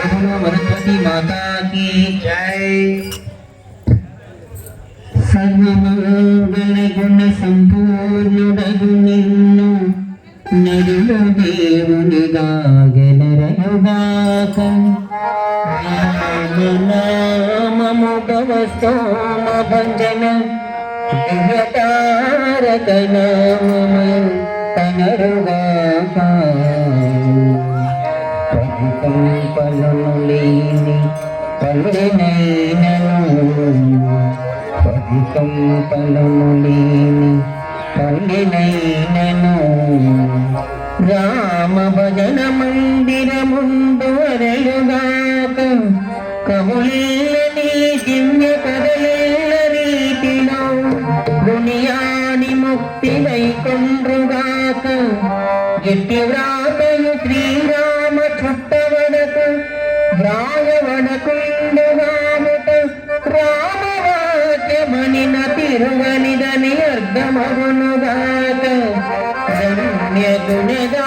बोलो बोलो वनस्पति माता की जय सर्वमंगल गुण संपूर्ण रघुनिन्नु నడులు దేవుని దాగల రఘుగాకం నామము గవస్తోమ భంజన విహతారక నామము తనరుగాకా కంపలను లేని రామ భజన మందిర ముందు వరలుగాక కములీల నీ రీతిలో దునియాని ముక్తి వ్రా ఎరుగనిదని అర్థమగునుగాక రమ్యగునిగా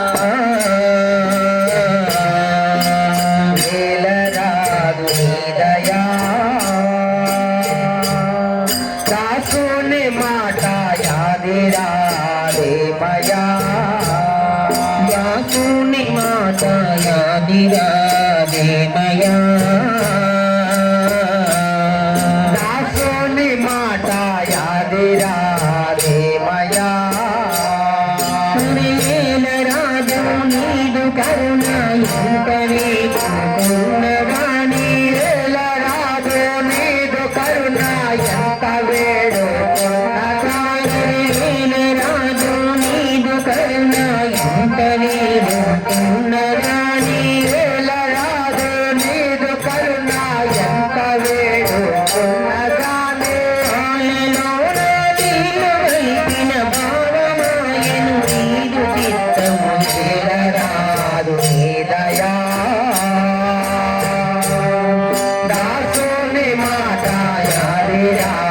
యాకుని మాత యాది రాధే మయా దాసుని మాట యాది రాధే మయా రాజు నీడు కరుణ ఇంకనే Hare Rama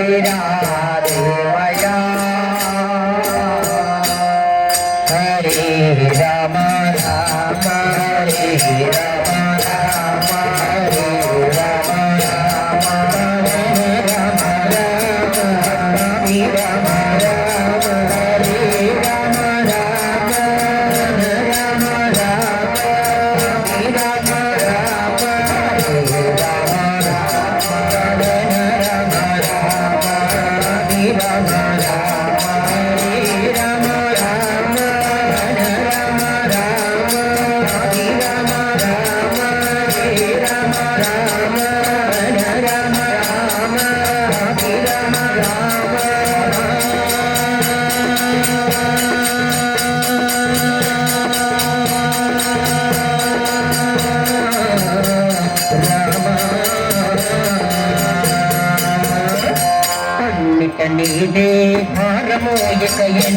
तेरा Ram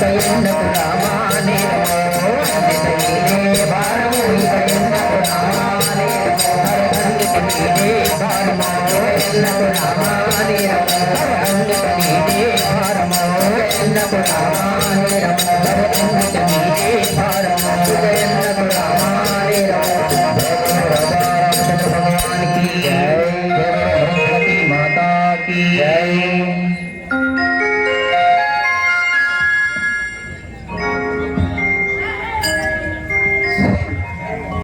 சைனத்